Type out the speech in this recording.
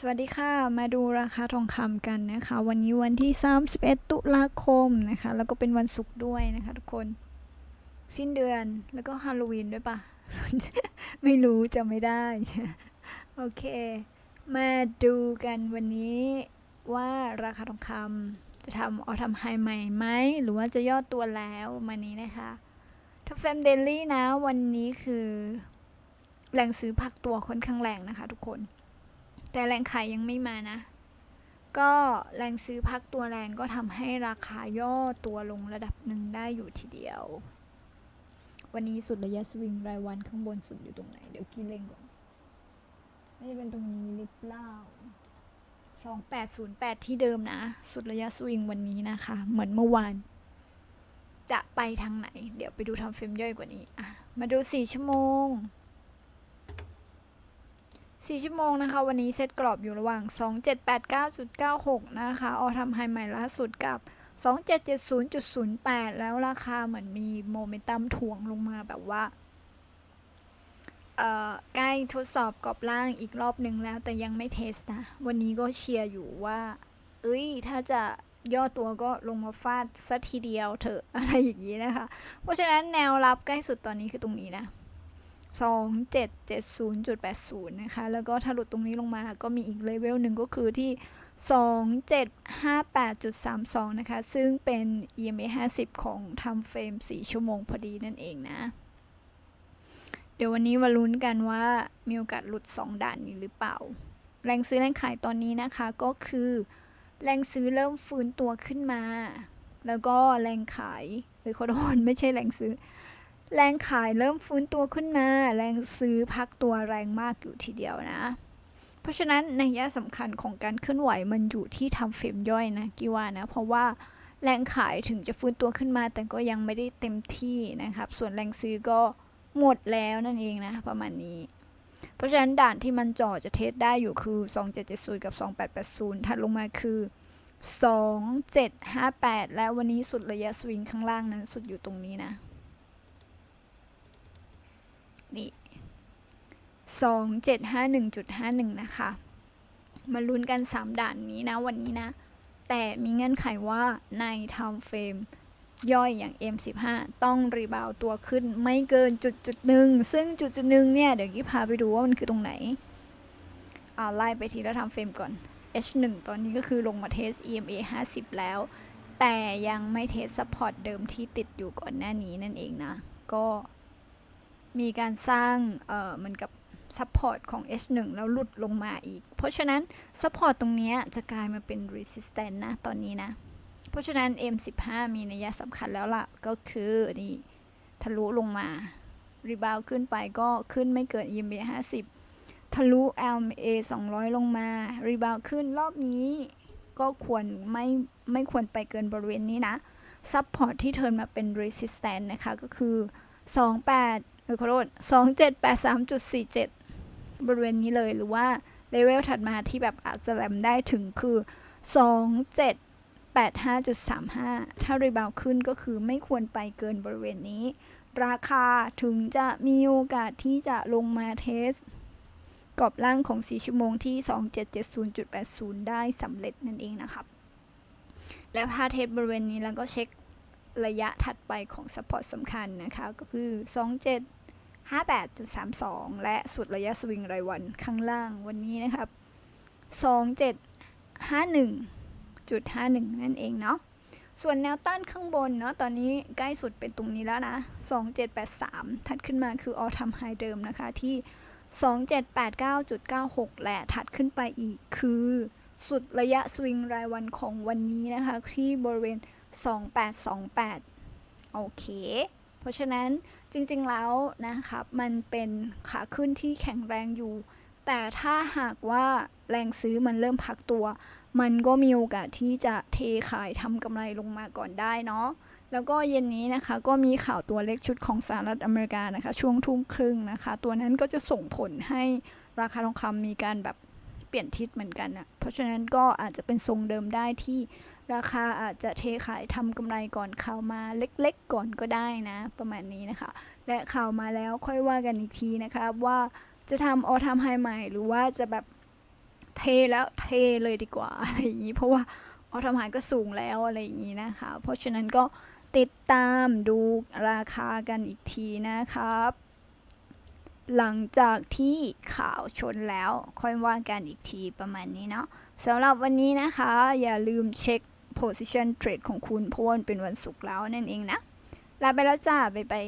สวัสดีค่ะ มาดูราคาทองคำกันนะคะ วันนี้วันที่ 31 ตุลาคมนะคะ แล้วก็เป็นวันศุกร์ด้วยนะคะทุกคน สิ้นเดือนแล้วก็ฮาโลวีนด้วยปะ ไม่รู้จะไม่ได้ โอเค มาดูกันวันนี้ว่าราคาทองคำจะทำเอาทำไฮใหม่ไหม หรือว่าจะย่อตัวแล้วมานี้นะคะ ถ้าเฟมเดลี่นะวันนี้คือแรงซื้อพักตัวค่อนข้างแรงนะคะทุกคน แต่แรงขายยังไม่มานะ ก็แรงซื้อพักตัวแรงก็ทำให้ราคาย่อตัวลงระดับหนึ่งได้อยู่ทีเดียว วันนี้สุดระยะสวิงรายวันข้างบนสุดอยู่ตรงไหน เดี๋ยวกี้เล็งก่อนน่าจะเป็นตรงนี้หรือเปล่าสองแปดศูนย์แปดที่เดิมนะ สุดระยะสวิงวันนี้นะคะ เหมือนเมื่อวาน จะไปทางไหน เดี๋ยวไปดูทำเฟรมย่อยกว่านี้ อะ มาดูสี่ชั่วโมง 4 ชั่วโมงนะคะ วันนี้เซตกรอบอยู่ระหว่าง 2789.96 นะคะ ออทำไฮใหม่ล่าสุดกับ 2770.08 แล้วราคาเหมือนมีโมเมนตัมถ่วงลงมาแบบว่าใกล้ทดสอบกรอบล่างอีกรอบหนึ่งแล้วแต่ยังไม่เทสนะ วันนี้ก็เชียร์อยู่ว่า เอ้ย ถ้าจะย่อตัวก็ลงมาฟาดสัทีเดียวเถอะอะไรอย่างนี้นะคะ เพราะฉะนั้นแนวรับใกล้สุดตอนนี้คือตรงนี้นะ 2770.80 นะคะ แล้วก็ถ้าหลุดตรงนี้ลงมาก็มีอีกเลเวลหนึ่งก็คือที่ 2758.32 นะคะ ซึ่งเป็น EMA 50 ของทำเฟรม 4 ชั่วโมงพอดีนั่นเองนะ เดี๋ยววันนี้มาลุ้นกันว่ามีโอกาสหลุด 2 ด่านนี้หรือเปล่า แรงซื้อแรงขายตอนนี้นะคะก็คือ แรงซื้อเริ่มฟื้นตัวขึ้นมา แล้วก็แรงขายเฮ้ยขอโทษไม่ใช่แรงซื้อ แรงขายเริ่มฟื้นตัวขึ้นมา แรงซื้อพักตัวแรงมากอยู่ทีเดียวนะ เพราะฉะนั้นในยะสำคัญของการเคลื่อนไหวมันอยู่ที่ทำเฟรมย่อยนะกีว่านะ เพราะว่าแรงขายถึงจะฟื้นตัวขึ้นมา แต่ก็ยังไม่ได้เต็มที่นะครับ ส่วนแรงซื้อก็หมดแล้วนั่นเองนะ ประมาณนี้ เพราะฉะนั้นด่านที่มันจ่อจะเทสได้อยู่คือ 2770 กับ 2880 ถัดลงมาคือ 2758 และวันนี้สุดระยะสวิงข้างล่างนั้นสุดอยู่ตรงนี้นะ นี่สองเจ็ดห้าหนึ่งจุดห้าหนึ่งนะคะ มาลุ้นกันสามด่านนี้นะวันนี้นะ แต่มีเงื่อนไขว่าในทำเฟรมย่อยอย่าง M15 ต้องรีบาวตัวขึ้นไม่เกินจุดจุดหนึ่งซึ่งจุดจุดหนึ่งเนี่ย เดี๋ยวกี้พาไปดูว่ามันคือตรงไหนอ่าไล่ไปทีแล้วทำเฟรมก่อน H1 ตอนนี้ก็คือลงมาเทส EMA 50 แล้ว แต่ยังไม่เทสซัพพอร์ตเดิมที่ติดอยู่ก่อนหน้านี้นั่นเองนะ ก็ มีการสร้างเหมือนกับซัพพอร์ตของ H1 แล้วหลุดลงมาอีก เพราะฉะนั้นซัพพอร์ตตรงนี้จะกลายมาเป็น resistance นะ ตอนนี้นะ เพราะฉะนั้น M15 มีนัยสำคัญแล้วล่ะ ก็คือนี่ทะลุลงมา รีบาวขึ้นไปก็ขึ้นไม่เกิน EMA 50 ทะลุ LMA 200 ลงมา รีบาวขึ้นรอบนี้ก็ควรไม่ไม่ควรไปเกินบริเวณนี้นะซัพพอร์ตที่เทิร์นมาเป็น resistance นะคะ ก็คือ 28 เออขอโทษ2783.47 บริเวณนี้เลยหรือว่าเลเวลถัดมาที่แบบอาจจะแลมได้ถึงคือ 2785.35 ถ้ารีบาวขึ้นก็คือไม่ควรไปเกินบริเวณนี้ ราคาถึงจะมีโอกาสที่จะลงมาเทสกรอบล่างของ 4 ชั่วโมงที่ 2770.80 ได้สำเร็จนั่นเองนะครับ แล้วถ้าเทสบริเวณนี้แล้วก็เช็คระยะถัดไปของ support สำคัญนะคะ ก็คือ 27 58.32 และสุดระยะสวิงรายวันข้างล่างวันนี้นะครับ 2751.51 นั่นเองเนาะ ส่วนแนวต้านข้างบนเนาะ ตอนนี้ใกล้สุดเป็นตรงนี้แล้วนะ 2783 ถัดขึ้นมาคือ all time high เดิมนะคะที่ 2789.96 และถัดขึ้นไปอีกคือสุดระยะสวิงรายวันของวันนี้นะคะ ที่บริเวณ 2828 โอเค เพราะฉะนั้นจริงๆแล้วนะครับมันเป็นขาขึ้นที่แข็งแรงอยู่ แต่ถ้าหากว่าแรงซื้อมันเริ่มพักตัว มันก็มีโอกาสที่จะเทขายทำกำไรลงมาก่อนได้เนาะแล้วก็เย็นนี้นะคะก็มีข่าวตัวเลขชุดของสหรัฐอเมริกานะคะ ช่วงทุ่มครึ่งนะคะ ตัวนั้นก็จะส่งผลให้ราคาทองคำมีการแบบ เปลี่ยนทิศเหมือนกันนะเพราะฉะนั้นก็อาจจะเป็นทรงเดิมได้ที่ราคาอาจจะเทขายทำกำไรก่อนข่าวมาเล็กๆก่อนก็ได้นะ ประมาณนี้นะคะ และข่าวมาแล้วค่อยว่ากันอีกทีนะคะว่าจะทำออทำไฮใหม่ หรือว่าจะแบบเทแล้วเทเลยดีกว่าอะไรอย่างนี้ เพราะว่าออทมานก็สูงแล้วอะไรอย่างนี้นะคะ เพราะฉะนั้นก็ติดตามดูราคากันอีกทีนะครับ หลังจากที่ข่าวชนแล้วค่อยว่ากันอีกทีประมาณนี้เนาะสำหรับวันนี้นะคะ อย่าลืมเช็ค position trade ของคุณเพราะว่ามันเป็นวันศุกร์แล้วนั่นเองนะ ลาไปแล้วจ้า บ๊ายบาย